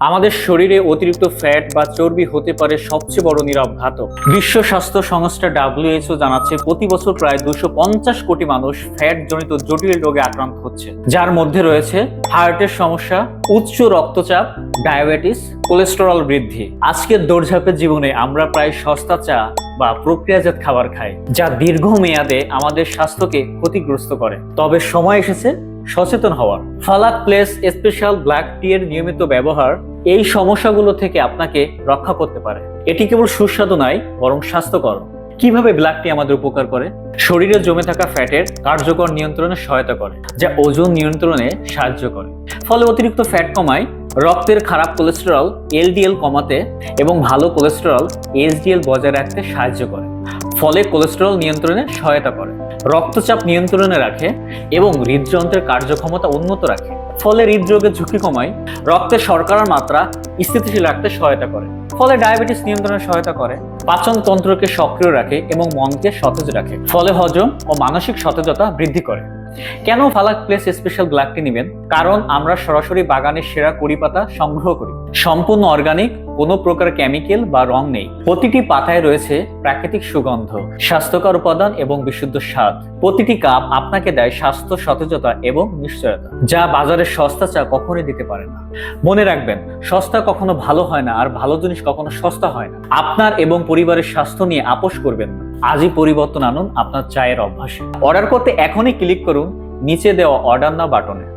আমাদের শরীরে অতিরিক্ত ফ্যাট বা চর্বি হতে পারে সবচেয়ে বড় নীরব ঘাতক। বিশ্ব স্বাস্থ্য সংস্থা ডাব্লিউএইচও জানাচ্ছে, প্রতি বছর প্রায় দুশো কোটি মানুষ ফ্যাট জনিত জটিল রোগে আক্রান্ত হচ্ছে। যার মধ্যে রয়েছে হার্টের সমস্যা, উচ্চ রক্তচাপ, ডায়াবেটিস, কোলেস্টেরল বৃদ্ধি। আজকের দৌড়ঝাঁপের জীবনে আমরা প্রায় সস্তা চা বা প্রক্রিয়াজাত খাবার খাই, যা দীর্ঘমেয়াদে আমাদের স্বাস্থ্যকে ক্ষতিগ্রস্ত করে। তবে সময় এসেছে সচেতন হওয়ার। ফালাক প্লেস স্পেশাল ব্ল্যাক টি এর নিয়মিত ব্যবহার এই সমস্যাগুলো থেকে আপনাকে রক্ষা করতে পারে। এটি কেবল সুস্বাদু নয়, বরং স্বাস্থ্যকর। কীভাবে ব্ল্যাক টি আমাদের উপকার করে? শরীরে জমে থাকা ফ্যাটের কার্যকর নিয়ন্ত্রণে সহায়তা করে, যা ওজন নিয়ন্ত্রণে সাহায্য করে। ফলে অতিরিক্ত ফ্যাট কমায়, রক্তের খারাপ কোলেস্টেরল, এলডিএল কমাতে এবং ভালো কোলেস্টেরল, এইচডিএল বজায় রাখতে সাহায্য করে। ফলে কোলেস্টেরল নিয়ন্ত্রণে সহায়তা করে। রক্তচাপ নিয়ন্ত্রণে রাখে এবং হৃদযন্ত্রের কার্যক্ষমতা উন্নত রাখে। ফলে হৃদরোগের ঝুঁকি কমায়, রক্তে শর্করার মাত্রা স্থিতিশীল রাখতে সহায়তা করে। ফলে ডায়াবেটিস নিয়ন্ত্রণে সহায়তা করে পাচন তন্ত্রকে সক্রিয় রাখে এবং মনকে সতেজ রাখে। ফলে হজম ও মানসিক সতেজতা বৃদ্ধি করে। কেন ফালাক প্লেস স্পেশাল ব্ল্যাক টি নেবেন? কারণ আমরা সরাসরি বাগানের সেরা কুড়ি পাতা সংগ্রহ করি। সম্পূর্ণ অর্গানিক কোনো প্রকার কেমিক্যাল বা রং নেই। প্রতিটি পাতায় রয়েছে প্রাকৃতিক সুগন্ধ, স্বাস্থ্যকর উপাদান এবং বিশুদ্ধ স্বাদ। প্রতিটি কাপ আপনাকে দেয় স্বাস্থ্য, সতেজতা এবং নিশ্চয়তা, যা বাজারের সস্তা চা কখনোই দিতে পারে না। মনে রাখবেন, সস্তা কখনো ভালো হয় না, আর ভালো জিনিস কখনো সস্তা হয় না। আপনার এবং পরিবারের স্বাস্থ্য নিয়ে আপোষ করবেন না। আজই পরিবর্তন আনুন আপনার চায়ের অভ্যাসে। অর্ডার করতে এখনই ক্লিক করুন, নিচে দেওয়া অর্ডার না বাটনে